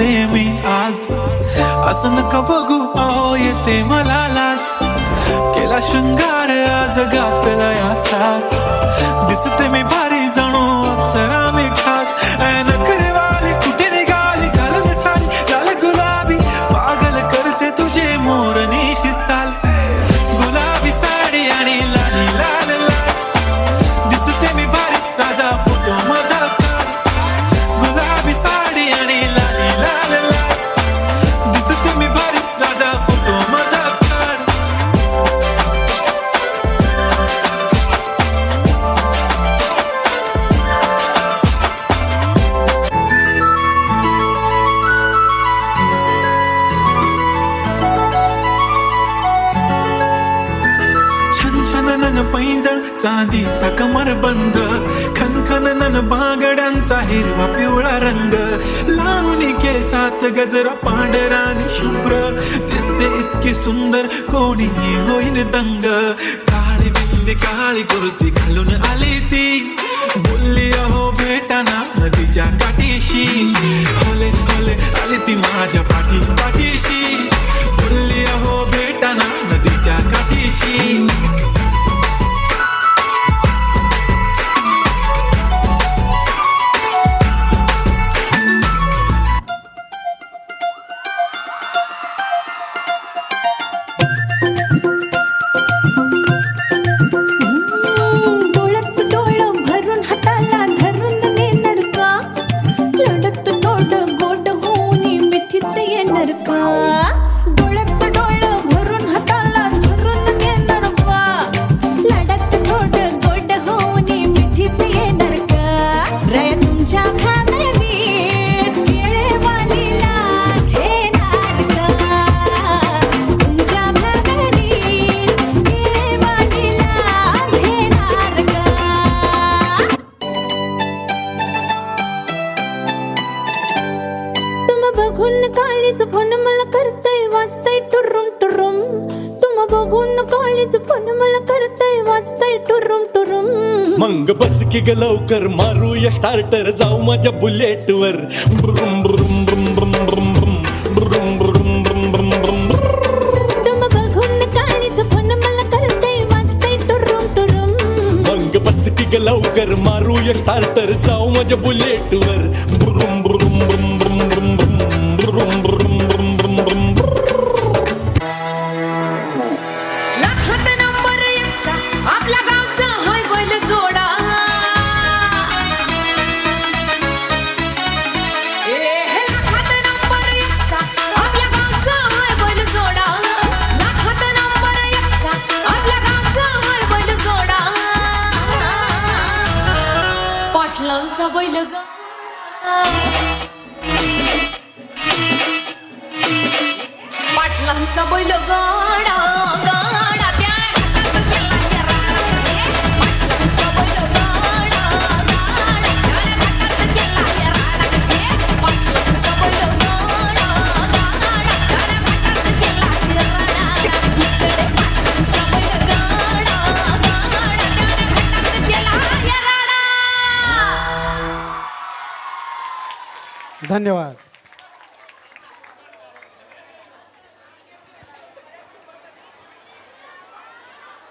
आले मी आज. असं नका बघू आओ येते मला लाच केला शृंगार आज गातला असाच दिसते मी भारी जाणू अप्सरा मी नन चांदीचा कमर बंद खनखन नन बागड्यांचा हिरवा पिवळा रंग. लावणी केसात गजरा पांढरा आणि शुभ्र. दिसते इतकी सुंदर कोणी होईन दंग. काळी बिंदी काळी कुर्ती घालून आली ती. बघून काळीच फोन मला करतय वाचतय टुरुम टुरुम तुम बघून काळीच फोन मला करतय वाचतय टुरुम टुरुम मंग बस की ग लवकर मारूया स्टार्टर जाऊ माझ्या बुलेट वर ब्रुम ब्रुम ब्रुम ब्रुम ब्रुम ब्रुम ब्रुम ब्रुम ब्रुम ब्रुम ब्रुम तुम बघून काळीच फोन मला करतय वाचतय टुरुम टुरुम मंग बस की ग लवकर मारूया स्टार्टर जाऊ माझ्या बुलेट वर पाटलांचा बैल ग. पाटलांचा बैल गाड. धन्यवाद.